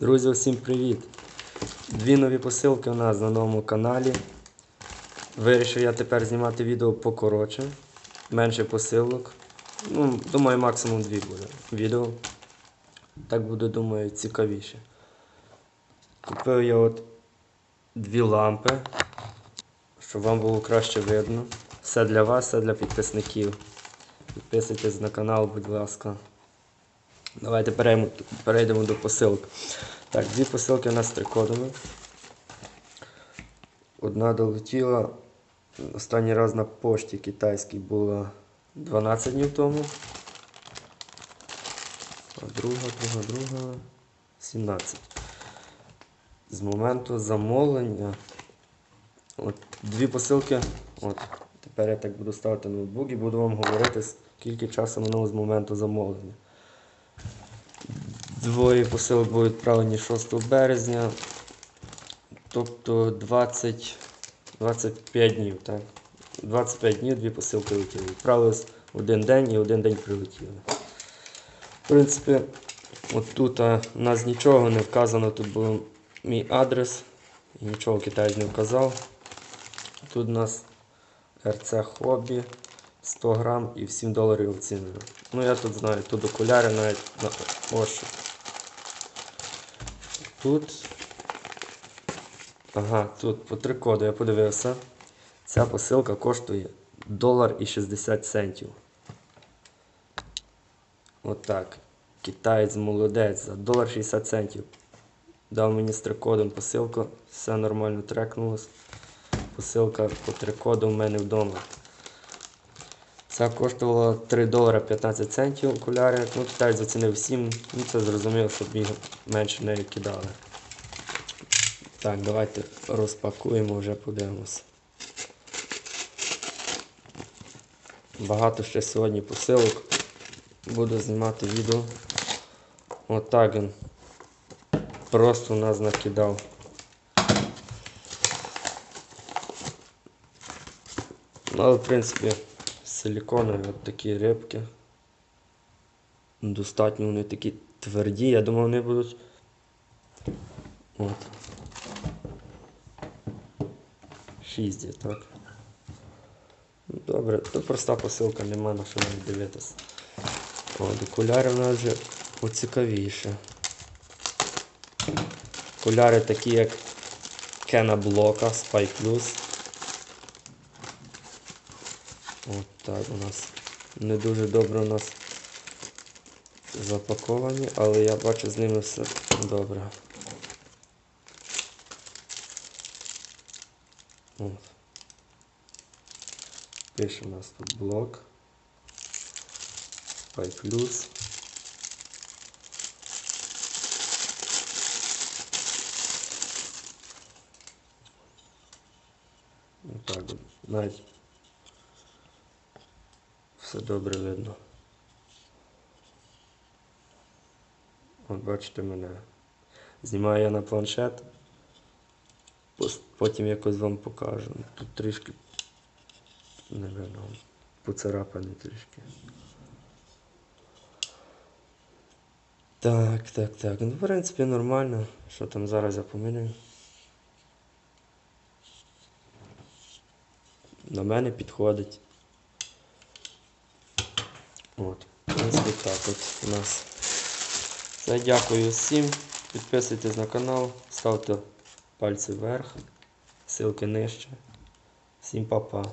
Друзі, всім привіт! Дві нові посилки у нас на новому каналі. Вирішив я тепер знімати відео покоротше, менше посилок. Ну, думаю, максимум дві буде відео. Так буде, думаю, цікавіше. Купив я от дві лампи, щоб вам було краще видно. Все для вас, все для підписників. Підписуйтесь на канал, будь ласка. Давайте перейдемо до посилок. Так, дві посилки у нас трикодові. Одна долетіла. Останній раз на пошті китайській була 12 днів тому. А друга, друга, друга 17. З моменту замовлення. От дві посилки. От, тепер я так буду ставити ноутбук і буду вам говорити, скільки часу минуло з моменту замовлення. Двоє посилок будуть відправлені 6 березня, тобто 20, 25 днів. Так? 25 днів дві посилки летіли. Відправились один день і один день прилетіли. В принципі, от тут у нас нічого не вказано, тут був мій адрес, і нічого китаєць не вказав. Тут у нас РЦ Хобі 100 грам і в 7 доларів оцінено. Ну я тут знаю, тут окуляри навіть на ощупь. Тут. Ага, тут по три коди я подивився. Ця посилка коштує долар і 60 центів. Отак. Китаєць молодець за долар 60 центів. Дав мені з трикодом посилку, все нормально трекнулось. Посилка по трикоду в мене вдома. Ця коштувала 3 долара 15 центів окуляри. Ну, китаєць зацінив 7, ну це зрозуміло, щоб їх менше не кидали. Так, давайте розпакуємо, вже подивимося. Багато ще сьогодні посилок. Буду знімати відео. Отак він просто нас накидав. Ну, в принципі силіконові от такі рибки. Достатньо вони такі тверді, я думав, вони будуть. От. Шість є, так. Ну, Добре, тут проста посилка, нема на що навіть дивитися. От, окуляри в нас вже поцікавіше. Окуляри такі, як Кена Блока, Spy Plus. От так у нас не дуже добре у нас запаковані, але я бачу з ними все добре. От. Пише у нас тут блок. Plus. Отак, от. навіть все добре видно. От бачите мене. Знімаю я на планшет. Потім якось вам покажу. Тут трішки не видно. Поцарапаний трішки. Так, так, так. Ну, в принципі, нормально. Що там зараз я помилюю? На мене підходить. От, в принципі, так от у нас. Все, дякую всім. Підписуйтесь на канал, ставте пальці вверх, ссылки нижче. Всім па-па.